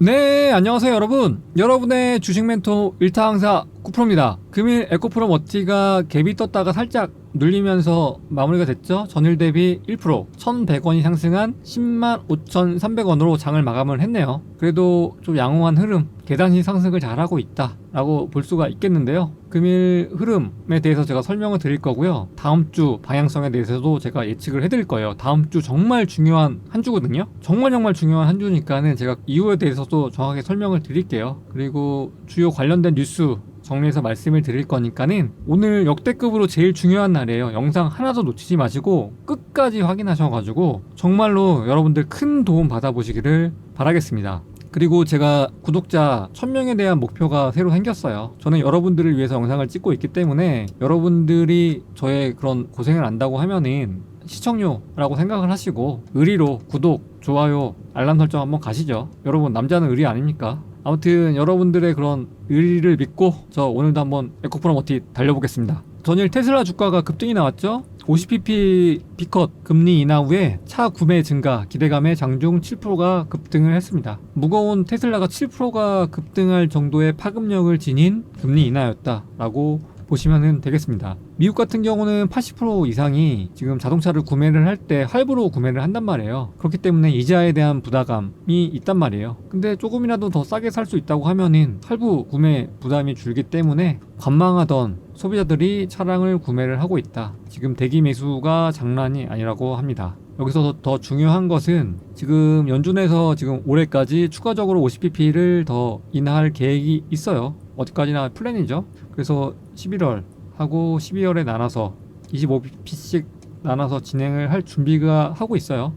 네, 안녕하세요, 여러분. 여러분의 주식 멘토 일타 강사 쿠프로입니다. 금일 에코프로 머티가 갭이 떴다가 살짝 눌리면서 마무리가 됐죠. 전일 대비 1%, 1,100원이 상승한 10만 5,300원으로 장을 마감을 했네요. 그래도 좀 양호한 흐름, 계단식 상승을 잘하고 있다라고 볼 수가 있겠는데요. 금일 흐름에 대해서 제가 설명을 드릴 거고요. 다음 주 방향성에 대해서도 제가 예측을 해드릴 거예요. 다음 주 정말 중요한 한 주거든요. 정말 정말 중요한 한 주니까는 제가 이유에 대해서도 정확하게 설명을 드릴게요. 그리고 주요 관련된 뉴스 정리해서 말씀을 드릴 거니까는 오늘 역대급으로 제일 중요한 날이에요. 영상 하나도 놓치지 마시고 끝까지 확인하셔가지고 정말로 여러분들 큰 도움 받아보시기를 바라겠습니다. 그리고 제가 구독자 1000명에 대한 목표가 새로 생겼어요. 저는 여러분들을 위해서 영상을 찍고 있기 때문에 여러분들이 저의 그런 고생을 안다고 하면은 시청료라고 생각을 하시고 의리로 구독, 좋아요, 알람 설정 한번 가시죠. 여러분 남자는 의리 아닙니까? 아무튼 여러분들의 그런 의리를 믿고 저 오늘도 한번 에코프로머티 달려보겠습니다. 전일 테슬라 주가가 급등이 나왔죠? 50pp 비컷 금리 인하 후에 차 구매 증가 기대감에 장중 7%가 급등을 했습니다. 무거운 테슬라가 7%가 급등할 정도의 파급력을 지닌 금리 인하였다라고 보시면 되겠습니다. 미국 같은 경우는 80% 이상이 지금 자동차를 구매를 할 때 할부로 구매를 한단 말이에요. 그렇기 때문에 이자에 대한 부담감이 있단 말이에요. 근데 조금이라도 더 싸게 살 수 있다고 하면은 할부 구매 부담이 줄기 때문에 관망하던 소비자들이 차량을 구매를 하고 있다. 지금 대기 매수가 장난이 아니라고 합니다. 여기서 더 중요한 것은 지금 연준에서 지금 올해까지 추가적으로 50pp를 더 인하할 계획이 있어요. 어디까지나 플랜이죠. 그래서 11월 하고 12월에 나눠서 25pp씩 나눠서 진행을 할 준비가 하고 있어요.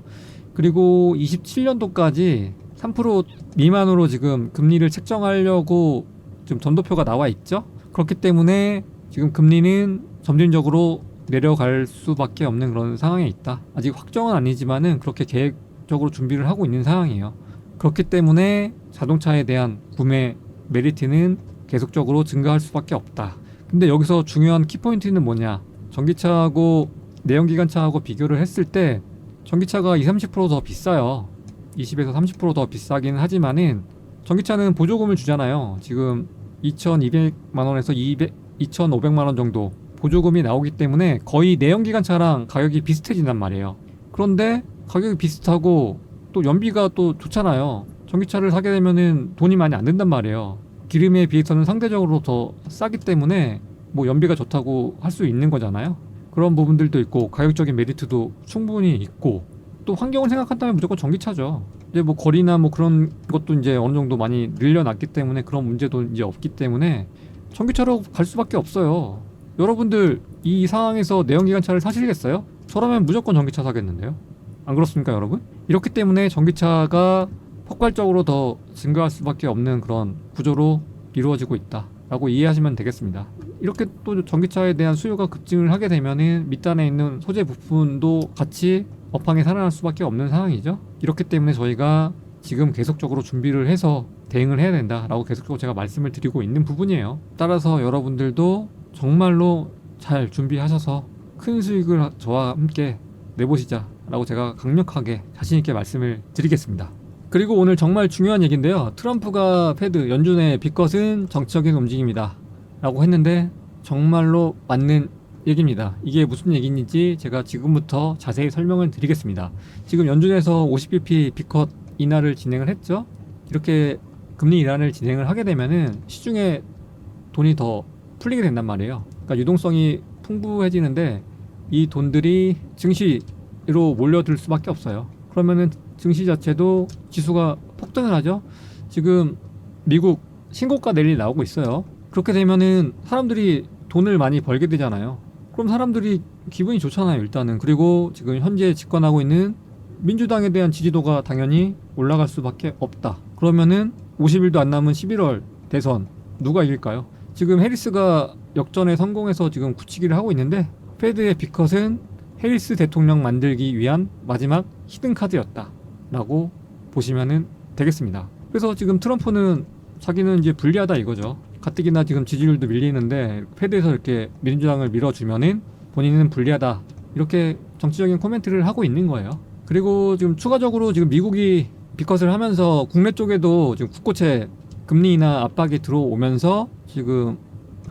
그리고 27년도까지 3% 미만으로 지금 금리를 책정하려고 지금 전도표가 나와 있죠. 그렇기 때문에 지금 금리는 점진적으로 내려갈 수밖에 없는 그런 상황에 있다. 아직 확정은 아니지만은 그렇게 계획적으로 준비를 하고 있는 상황이에요. 그렇기 때문에 자동차에 대한 구매 메리트는 계속적으로 증가할 수밖에 없다. 근데 여기서 중요한 키포인트는 뭐냐? 전기차하고 내연기관차하고 비교를 했을 때 전기차가 20, 30%더 비싸요. 20에서 30%더 비싸긴 하지만은 전기차는 보조금을 주잖아요. 지금 2,200만 원에서 200, 2,500만 원 정도 보조금이 나오기 때문에 거의 내연기관차랑 가격이 비슷해진단 말이에요. 그런데 가격이 비슷하고 또 연비가 또 좋잖아요. 전기차를 사게 되면은 돈이 많이 안 든단 말이에요. 기름에 비해서는 상대적으로 더 싸기 때문에 뭐 연비가 좋다고 할 수 있는 거잖아요. 그런 부분들도 있고 가격적인 메리트도 충분히 있고 또 환경을 생각한다면 무조건 전기차죠. 이제 뭐 거리나 뭐 그런 것도 이제 어느 정도 많이 늘려놨기 때문에 그런 문제도 이제 없기 때문에 전기차로 갈 수밖에 없어요. 여러분들 이 상황에서 내연기관차를 사시겠어요? 저라면 무조건 전기차 사겠는데요. 안 그렇습니까, 여러분? 이렇기 때문에 전기차가 폭발적으로 더 증가할 수밖에 없는 그런 구조로 이루어지고 있다라고 이해하시면 되겠습니다. 이렇게 또 전기차에 대한 수요가 급증을 하게 되면은 밑단에 있는 소재 부품도 같이 업황에 살아날 수밖에 없는 상황이죠. 이렇기 때문에 저희가 지금 계속적으로 준비를 해서 대응을 해야 된다라고 계속적으로 제가 말씀을 드리고 있는 부분이에요. 따라서 여러분들도 정말로 잘 준비하셔서 큰 수익을 저와 함께 내보시자라고 제가 강력하게 자신있게 말씀을 드리겠습니다. 그리고 오늘 정말 중요한 얘기인데요. 트럼프가 패드 연준의 비컷은 정치적인 움직임이다. 라고 했는데 정말로 맞는 얘기입니다. 이게 무슨 얘기인지 제가 지금부터 자세히 설명을 드리겠습니다. 지금 연준에서 50bp 비컷 인하를 진행을 했죠. 이렇게 금리 인하를 진행을 하게 되면은 시중에 돈이 더 풀리게 된단 말이에요. 그러니까 유동성이 풍부해지는데 이 돈들이 증시로 몰려들 수밖에 없어요. 그러면은 증시 자체도 지수가 폭등을 하죠. 지금 미국 신고가 내일 나오고 있어요. 그렇게 되면은 사람들이 돈을 많이 벌게 되잖아요. 그럼 사람들이 기분이 좋잖아요, 일단은. 그리고 지금 현재 집권하고 있는 민주당에 대한 지지도가 당연히 올라갈 수밖에 없다. 그러면은 50일도 안 남은 11월 대선 누가 이길까요? 지금 해리스가 역전에 성공해서 지금 굳히기를 하고 있는데 페드의 비컷은 해리스 대통령 만들기 위한 마지막 히든 카드였다. 라고 보시면은 되겠습니다. 그래서 지금 트럼프는 자기는 이제 불리하다 이거죠. 가뜩이나 지금 지지율도 밀리는데 패드에서 이렇게 민주당을 밀어주면은 본인은 불리하다. 이렇게 정치적인 코멘트를 하고 있는 거예요. 그리고 지금 추가적으로 지금 미국이 비컷을 하면서 국내 쪽에도 지금 국고채 금리 인하 압박이 들어오면서 지금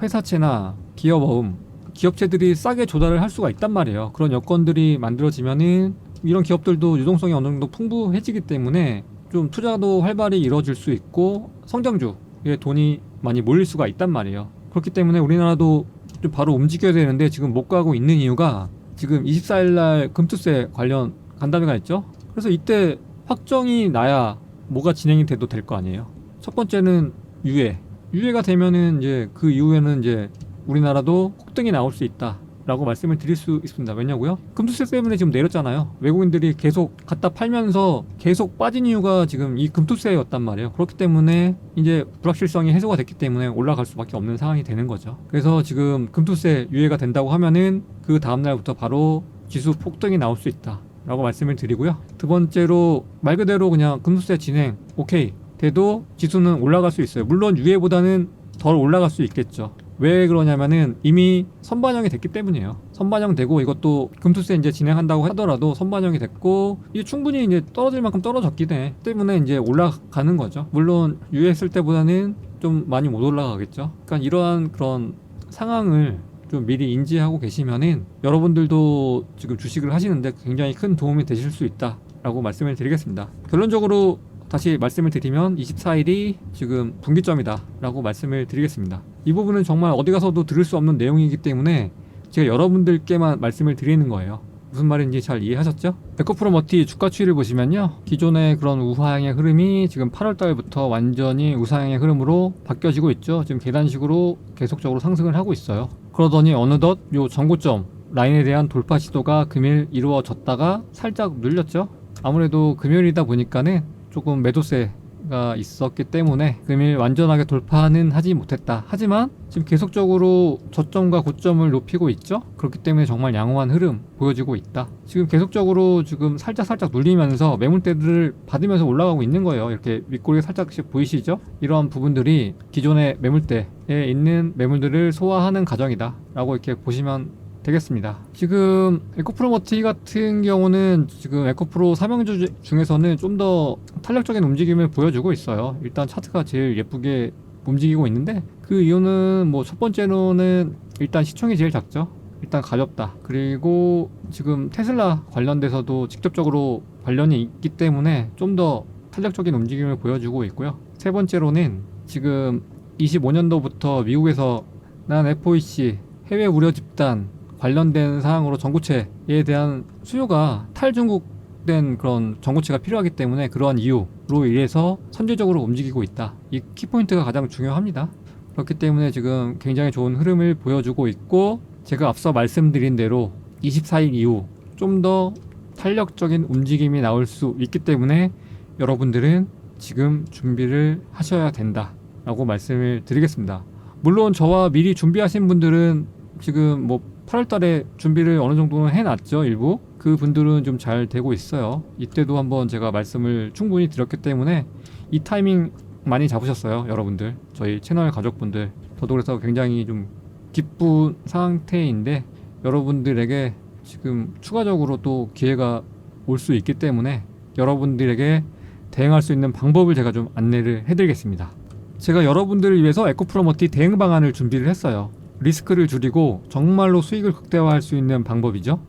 회사채나 기업어음 기업체들이 싸게 조달을 할 수가 있단 말이에요. 그런 여건들이 만들어지면은 이런 기업들도 유동성이 어느 정도 풍부해지기 때문에 좀 투자도 활발히 이루어질 수 있고 성장주에 돈이 많이 몰릴 수가 있단 말이에요. 그렇기 때문에 우리나라도 좀 바로 움직여야 되는데 지금 못 가고 있는 이유가 지금 24일 날 금투세 관련 간담회가 있죠. 그래서 이때 확정이 나야 뭐가 진행이 돼도 될 거 아니에요. 첫 번째는 유예. 유예가 되면은 이제 그 이후에는 이제 우리나라도 폭등이 나올 수 있다 라고 말씀을 드릴 수 있습니다. 왜냐고요? 금투세 때문에 지금 내렸잖아요. 외국인들이 계속 갖다 팔면서 계속 빠진 이유가 지금 이 금투세였단 말이에요. 그렇기 때문에 이제 불확실성이 해소가 됐기 때문에 올라갈 수밖에 없는 상황이 되는 거죠. 그래서 지금 금투세 유예가 된다고 하면은 그 다음 날부터 바로 지수 폭등이 나올 수 있다. 라고 말씀을 드리고요. 두 번째로 말 그대로 그냥 금투세 진행 오케이 돼도 지수는 올라갈 수 있어요. 물론 유예보다는 덜 올라갈 수 있겠죠. 왜 그러냐면은 이미 선반영이 됐기 때문이에요. 선반영 되고 이것도 금투세 이제 진행한다고 하더라도 선반영이 됐고 이게 충분히 이제 떨어질 만큼 떨어졌기 때- 때문에 이제 올라가는 거죠. 물론 유예했을 때보다는 좀 많이 못 올라가겠죠. 그러니까 이러한 그런 상황을 좀 미리 인지하고 계시면은 여러분들도 지금 주식을 하시는데 굉장히 큰 도움이 되실 수 있다 라고 말씀을 드리겠습니다. 결론적으로 다시 말씀을 드리면 24일이 지금 분기점이다 라고 말씀을 드리겠습니다. 이 부분은 정말 어디 가서도 들을 수 없는 내용이기 때문에 제가 여러분들께만 말씀을 드리는 거예요. 무슨 말인지 잘 이해하셨죠? 에코프로 머티 주가 추이를 보시면요. 기존의 그런 우하향의 흐름이 지금 8월 달부터 완전히 우상향의 흐름으로 바뀌어지고 있죠. 지금 계단식으로 계속적으로 상승을 하고 있어요. 그러더니 어느덧 요 전고점 라인에 대한 돌파 시도가 금일 이루어졌다가 살짝 눌렸죠. 아무래도 금요일이다 보니까는 조금 매도세가 있었기 때문에 금일 완전하게 돌파는 하지 못했다. 하지만 지금 계속적으로 저점과 고점을 높이고 있죠. 그렇기 때문에 정말 양호한 흐름 보여지고 있다. 지금 계속적으로 지금 살짝 살짝 눌리면서 매물대들을 받으면서 올라가고 있는 거예요. 이렇게 윗꼬리가 살짝씩 보이시죠? 이러한 부분들이 기존의 매물대에 있는 매물들을 소화하는 과정이다 라고 이렇게 보시면 되겠습니다. 지금 에코프로머티 같은 경우는 지금 에코프로 삼형주 주- 중에서는 좀 더 탄력적인 움직임을 보여주고 있어요. 일단 차트가 제일 예쁘게 움직이고 있는데 그 이유는 뭐 첫 번째로는 일단 시총이 제일 작죠. 일단 가볍다. 그리고 지금 테슬라 관련돼서도 직접적으로 관련이 있기 때문에 좀 더 탄력적인 움직임을 보여주고 있고요. 세 번째로는 지금 25년도부터 미국에서 난 FOMC 해외 우려 집단 관련된 사항으로 전고체에 대한 수요가 탈중국된 그런 전고체가 필요하기 때문에 그러한 이유로 인해서 선제적으로 움직이고 있다. 이 키포인트가 가장 중요합니다. 그렇기 때문에 지금 굉장히 좋은 흐름을 보여주고 있고 제가 앞서 말씀드린 대로 24일 이후 좀 더 탄력적인 움직임이 나올 수 있기 때문에 여러분들은 지금 준비를 하셔야 된다 라고 말씀을 드리겠습니다. 물론 저와 미리 준비하신 분들은 지금 뭐 8월 달에 준비를 어느 정도는 해놨죠, 일부. 그 분들은 좀 잘 되고 있어요. 이때도 한번 제가 말씀을 충분히 드렸기 때문에 이 타이밍 많이 잡으셨어요, 여러분들. 저희 채널 가족분들. 저도 그래서 굉장히 좀 기쁜 상태인데 여러분들에게 지금 추가적으로 또 기회가 올 수 있기 때문에 여러분들에게 대응할 수 있는 방법을 제가 좀 안내를 해드리겠습니다. 제가 여러분들을 위해서 에코프로머티 대응 방안을 준비를 했어요. 리스크를 줄이고 정말로 수익을 극대화할 수 있는 방법이죠.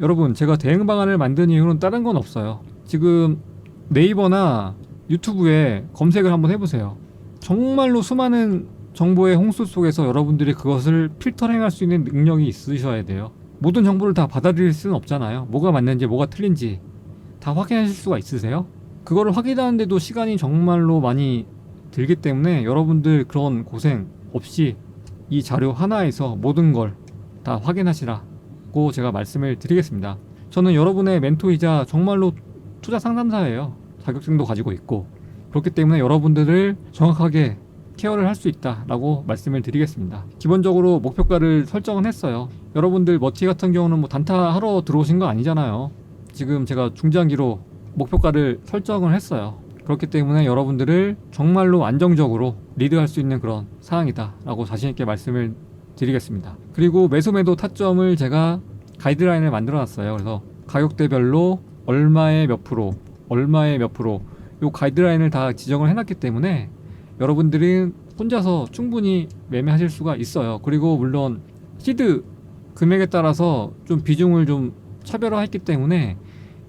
여러분, 제가 대응 방안을 만든 이유는 다른 건 없어요. 지금 네이버나 유튜브에 검색을 한번 해보세요. 정말로 수많은 정보의 홍수 속에서 여러분들이 그것을 필터링할 수 있는 능력이 있으셔야 돼요. 모든 정보를 다 받아들일 수는 없잖아요. 뭐가 맞는지, 뭐가 틀린지 다 확인하실 수가 있으세요? 그거를 확인하는데도 시간이 정말로 많이 들기 때문에 여러분들 그런 고생 없이 이 자료 하나에서 모든 걸 다 확인하시라고 제가 말씀을 드리겠습니다. 저는 여러분의 멘토이자 정말로 투자 상담사예요. 자격증도 가지고 있고 그렇기 때문에 여러분들을 정확하게 케어를 할 수 있다라고 말씀을 드리겠습니다. 기본적으로 목표가를 설정은 했어요. 여러분들 머티 같은 경우는 뭐 단타 하러 들어오신 거 아니잖아요. 지금 제가 중장기로 목표가를 설정을 했어요. 그렇기 때문에 여러분들을 정말로 안정적으로 리드할 수 있는 그런 상황이다라고 자신있게 말씀을 드리겠습니다. 그리고 매수 매도 타점을 제가 가이드라인을 만들어 놨어요. 그래서 가격대별로 얼마의 몇 프로, 얼마의 몇 프로 요 가이드라인을 다 지정을 해놨기 때문에 여러분들은 혼자서 충분히 매매하실 수가 있어요. 그리고 물론 시드 금액에 따라서 좀 비중을 좀 차별화했기 때문에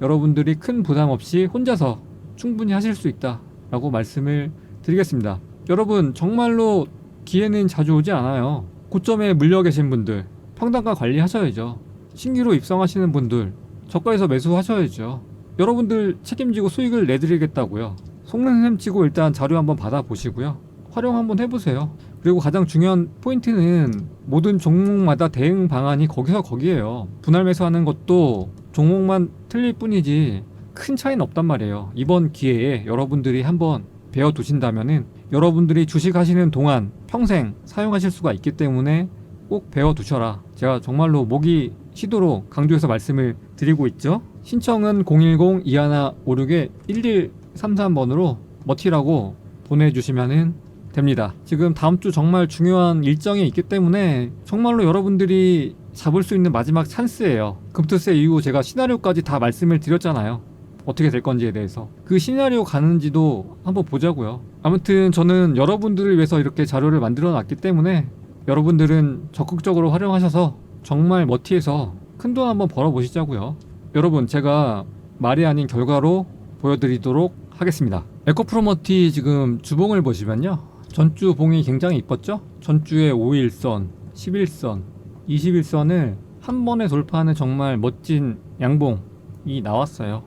여러분들이 큰 부담 없이 혼자서 충분히 하실 수 있다라고 말씀을 드리겠습니다. 여러분 정말로 기회는 자주 오지 않아요. 고점에 물려 계신 분들 평단가 관리하셔야죠. 신규로 입성하시는 분들 저가에서 매수하셔야죠. 여러분들 책임지고 수익을 내드리겠다고요. 속는 셈 치고 일단 자료 한번 받아보시고요. 활용 한번 해보세요. 그리고 가장 중요한 포인트는 모든 종목마다 대응 방안이 거기서 거기에요. 분할 매수하는 것도 종목만 틀릴 뿐이지 큰 차이는 없단 말이에요. 이번 기회에 여러분들이 한번 배워 두신다면은 여러분들이 주식 하시는 동안 평생 사용하실 수가 있기 때문에 꼭 배워 두셔라. 제가 정말로 모기 시도로 강조해서 말씀을 드리고 있죠. 신청은 010-2156-1133번으로 머티라고 보내주시면은 됩니다. 지금 다음 주 정말 중요한 일정이 있기 때문에 정말로 여러분들이 잡을 수 있는 마지막 찬스예요. 금투세 이후 제가 시나리오까지 다 말씀을 드렸잖아요. 어떻게 될 건지에 대해서 그 시나리오 가는지도 한번 보자고요. 아무튼 저는 여러분들을 위해서 이렇게 자료를 만들어 놨기 때문에 여러분들은 적극적으로 활용하셔서 정말 머티에서 큰 돈 한번 벌어 보시자고요. 여러분 제가 말이 아닌 결과로 보여드리도록 하겠습니다. 에코프로머티 지금 주봉을 보시면요. 전주 봉이 굉장히 이뻤죠? 전주에 5일선, 11선, 21선을 한 번에 돌파하는 정말 멋진 양봉이 나왔어요.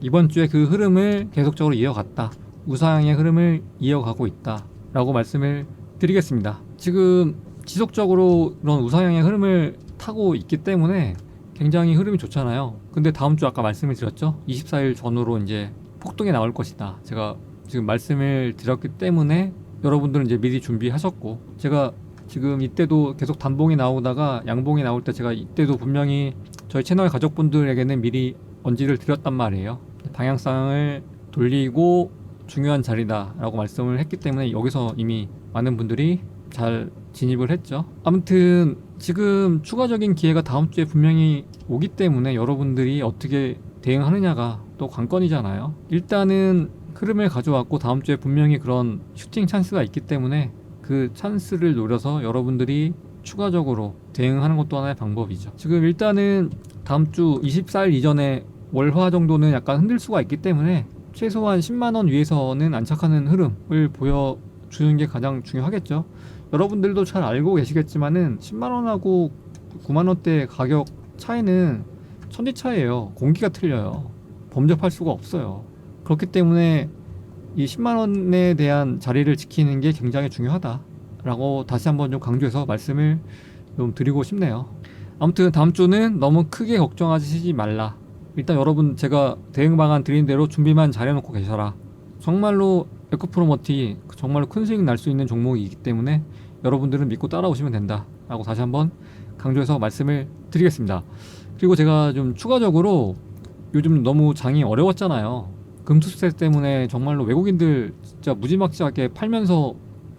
이번 주에 그 흐름을 계속적으로 이어갔다. 우상향의 흐름을 이어가고 있다. 라고 말씀을 드리겠습니다. 지금 지속적으로 그런 우상향의 흐름을 타고 있기 때문에 굉장히 흐름이 좋잖아요. 근데 다음 주 아까 말씀을 드렸죠? 24일 전후로 이제 폭등이 나올 것이다. 제가 지금 말씀을 드렸기 때문에 여러분들은 이제 미리 준비하셨고 제가 지금 이때도 계속 단봉이 나오다가 양봉이 나올 때 제가 이때도 분명히 저희 채널 가족분들에게는 미리 언지를 드렸단 말이에요. 방향성을 돌리고 중요한 자리다라고 말씀을 했기 때문에 여기서 이미 많은 분들이 잘 진입을 했죠. 아무튼 지금 추가적인 기회가 다음 주에 분명히 오기 때문에 여러분들이 어떻게 대응하느냐가 또 관건이잖아요. 일단은 흐름을 가져왔고 다음 주에 분명히 그런 슈팅 찬스가 있기 때문에 그 찬스를 노려서 여러분들이 추가적으로 대응하는 것도 하나의 방법이죠. 지금 일단은 다음 주 24일 이전에 월화 정도는 약간 흔들 수가 있기 때문에 최소한 10만 원 위에서는 안착하는 흐름을 보여주는 게 가장 중요하겠죠. 여러분들도 잘 알고 계시겠지만은 10만 원하고 9만 원대 가격 차이는 천지 차이예요. 공기가 틀려요. 범접할 수가 없어요. 그렇기 때문에 이 10만 원에 대한 자리를 지키는 게 굉장히 중요하다라고 다시 한번 좀 강조해서 말씀을 좀 드리고 싶네요. 아무튼 다음 주는 너무 크게 걱정하시지 말라. 일단 여러분 제가 대응 방안 드린 대로 준비만 잘해놓고 계셔라. 정말로 에코프로머티 정말로 큰 수익 날 수 있는 종목이기 때문에 여러분들은 믿고 따라오시면 된다 라고 다시 한번 강조해서 말씀을 드리겠습니다. 그리고 제가 좀 추가적으로 요즘 너무 장이 어려웠잖아요. 금투세 때문에 정말로 외국인들 진짜 무지막지하게 팔면서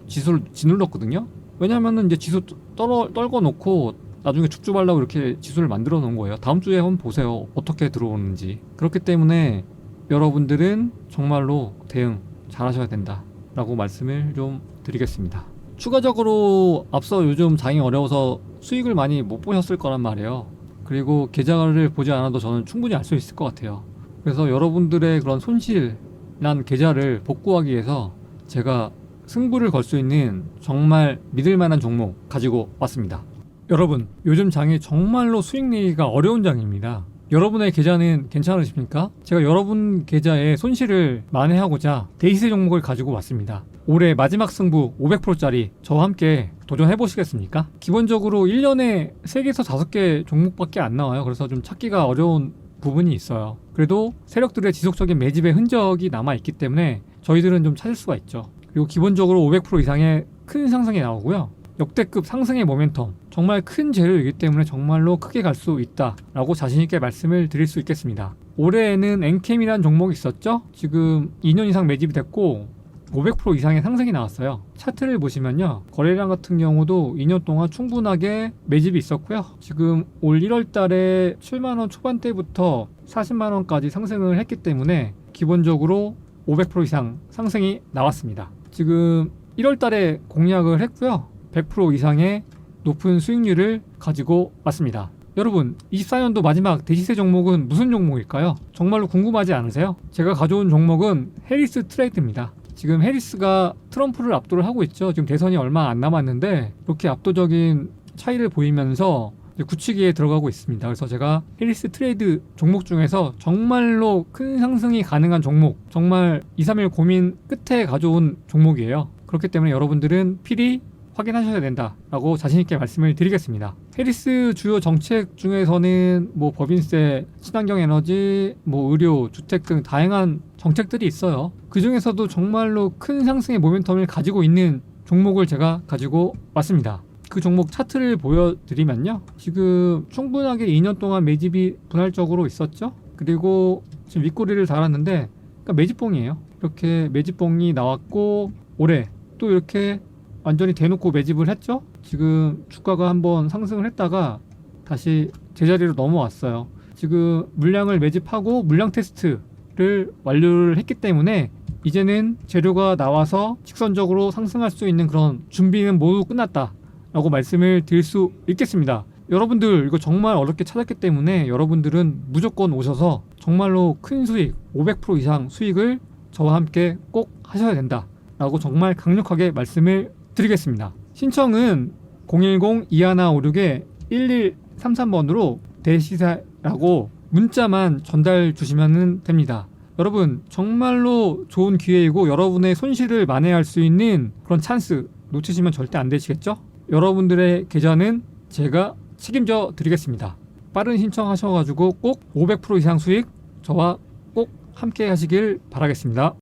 지수를 짓눌렀거든요. 왜냐면은 이제 지수 떨어, 떨궈 놓고 나중에 축주 발라고 이렇게 지수를 만들어 놓은 거예요. 다음 주에 한번 보세요. 어떻게 들어오는지. 그렇기 때문에 여러분들은 정말로 대응 잘 하셔야 된다. 라고 말씀을 좀 드리겠습니다. 추가적으로 앞서 요즘 장이 어려워서 수익을 많이 못 보셨을 거란 말이에요. 그리고 계좌를 보지 않아도 저는 충분히 알 수 있을 것 같아요. 그래서 여러분들의 그런 손실 난 계좌를 복구하기 위해서 제가 승부를 걸 수 있는 정말 믿을 만한 종목 가지고 왔습니다. 여러분, 요즘 장이 정말로 수익 내기가 어려운 장입니다. 여러분의 계좌는 괜찮으십니까? 제가 여러분 계좌의 손실을 만회하고자 데이세 종목을 가지고 왔습니다. 올해 마지막 승부 500%짜리 저와 함께 도전해 보시겠습니까? 기본적으로 1년에 3개에서 5개 종목밖에 안 나와요. 그래서 좀 찾기가 어려운 부분이 있어요. 그래도 세력들의 지속적인 매집의 흔적이 남아 있기 때문에 저희들은 좀 찾을 수가 있죠. 그리고 기본적으로 500% 이상의 큰 상승이 나오고요. 역대급 상승의 모멘텀 정말 큰 재료이기 때문에 정말로 크게 갈 수 있다라고 자신 있게 말씀을 드릴 수 있겠습니다. 올해에는 엔캠이라는 종목이 있었죠. 지금 2년 이상 매집이 됐고 500% 이상의 상승이 나왔어요. 차트를 보시면요. 거래량 같은 경우도 2년 동안 충분하게 매집이 있었고요. 지금 올 1월 달에 7만원 초반대부터 40만원까지 상승을 했기 때문에 기본적으로 500% 이상 상승이 나왔습니다. 지금 1월 달에 공약을 했고요. 100% 이상의 높은 수익률을 가지고 왔습니다. 여러분, 24년도 마지막 대시세 종목은 무슨 종목일까요? 정말로 궁금하지 않으세요? 제가 가져온 종목은 해리스 트레이드입니다. 지금 해리스가 트럼프를 압도를 하고 있죠. 지금 대선이 얼마 안 남았는데 이렇게 압도적인 차이를 보이면서 굳히기에 들어가고 있습니다. 그래서 제가 해리스 트레이드 종목 중에서 정말로 큰 상승이 가능한 종목, 정말 2, 3일 고민 끝에 가져온 종목이에요. 그렇기 때문에 여러분들은 필히 확인하셔야 된다라고 자신있게 말씀을 드리겠습니다. 해리스 주요 정책 중에서는 뭐 법인세, 친환경 에너지, 뭐 의료, 주택 등 다양한 정책들이 있어요. 그 중에서도 정말로 큰 상승의 모멘텀을 가지고 있는 종목을 제가 가지고 왔습니다. 그 종목 차트를 보여드리면요. 지금 충분하게 2년 동안 매집이 분할적으로 있었죠. 그리고 지금 윗꼬리를 달았는데 그러니까 매집봉이에요. 이렇게 매집봉이 나왔고 올해 또 이렇게 완전히 대놓고 매집을 했죠. 지금 주가가 한번 상승을 했다가 다시 제자리로 넘어왔어요. 지금 물량을 매집하고 물량 테스트를 완료를 했기 때문에 이제는 재료가 나와서 직선적으로 상승할 수 있는 그런 준비는 모두 끝났다 라고 말씀을 드릴 수 있겠습니다. 여러분들 이거 정말 어렵게 찾았기 때문에 여러분들은 무조건 오셔서 정말로 큰 수익 500% 이상 수익을 저와 함께 꼭 하셔야 된다 라고 정말 강력하게 말씀을 드리겠습니다. 신청은 010-2156에 1133번으로 대시사라고 문자만 전달 주시면 됩니다. 여러분 정말로 좋은 기회이고 여러분의 손실을 만회할 수 있는 그런 찬스 놓치시면 절대 안 되시겠죠? 여러분들의 계좌는 제가 책임져 드리겠습니다. 빠른 신청하셔가지고 꼭 500% 이상 수익 저와 꼭 함께 하시길 바라겠습니다.